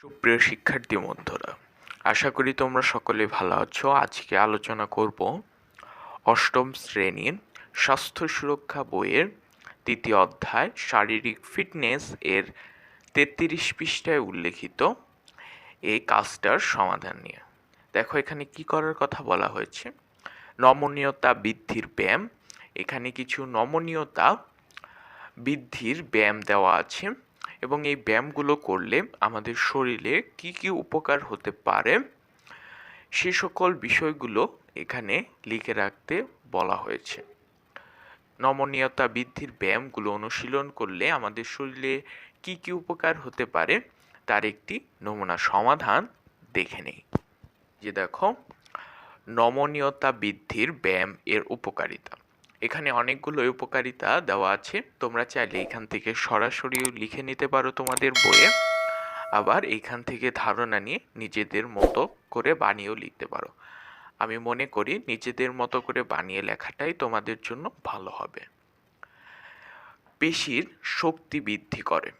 সুপ্রিয় শিক্ষার্থী বন্ধুরা, আশা করি তোমরা সকলে ভালো আছো। আজকে আলোচনা করব অষ্টম শ্রেণির স্বাস্থ্য সুরক্ষা বইয়ের তৃতীয় অধ্যায়, শারীরিক ফিটনেস এর তেত্রিশ পৃষ্ঠায় উল্লেখিত এই কাজটার সমাধান নিয়ে। দেখো, এখানে কি করার কথা বলা হয়েছে? নমনীয়তা বৃদ্ধির ব্যায়াম। এখানে কিছু নমনীয়তা বৃদ্ধির ব্যায়াম দেওয়া আছে। এবং এই ব্যায়ামগুলো করলে আমাদের শরীরে কি কি উপকার হতে পারে, সে সকল বিষয়গুলো এখানে লিখে রাখতে বলা হয়েছে। নমনীয়তা বৃদ্ধির ব্যায়ামগুলো অনুশীলন করলে আমাদের শরীরে কি কি উপকার হতে পারে, তার একটি নমুনা সমাধান দেখে নেই। যে দেখো, নমনীয়তা বৃদ্ধির ব্যায়াম এর উপকারিতা। এখানে অনেকগুলো উপকারিতা দেওয়া আছে। তোমরা চাইলে এখান থেকে সরাসরিও লিখে নিতে পারো তোমাদের বইয়ে। আবার এইখান থেকে ধারণা নিয়ে নিজেদের মতো করে বানিয়েও লিখতে পারো। আমি মনে করি নিজেদের মতো করে বানিয়ে লেখাটাই তোমাদের জন্য ভালো হবে। পেশির শক্তি বৃদ্ধি করে।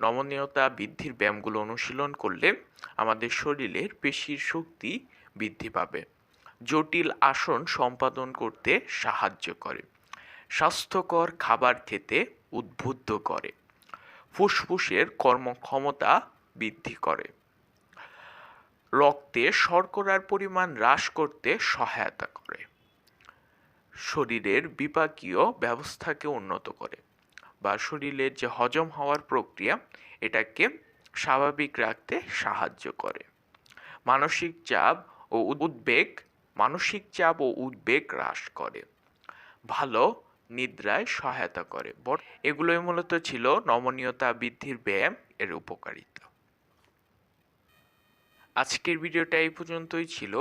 নমনীয়তা বৃদ্ধির ব্যায়ামগুলো অনুশীলন করলে আমাদের শরীরের পেশির শক্তি বৃদ্ধি পাবে। জটিল আসন সম্পাদন করতে সাহায্য করে। স্বাস্থ্যকর খাবার খেতে উদ্বুদ্ধ করে। ফুসফুসের কর্মক্ষমতা বৃদ্ধি করে। রক্তে শর্করার পরিমাণ হ্রাস করতে সহায়তা করে। শরীরের বিপাকীয় ব্যবস্থাকে উন্নত করে বা শরীরের যে হজম হওয়ার প্রক্রিয়া, এটাকে স্বাভাবিক রাখতে সাহায্য করে। মানসিক চাপ ও উদ্বেগ মানসিক চাপ ও উদ্বেগ হ্রাস করে। ভালো নিদ্রায় সহায়তা করে। এগুলোই মূলত ছিল নমনীয়তা বৃদ্ধির ব্যায়াম এর উপকারিতা। আজকের ভিডিওটা এই পর্যন্তই ছিল।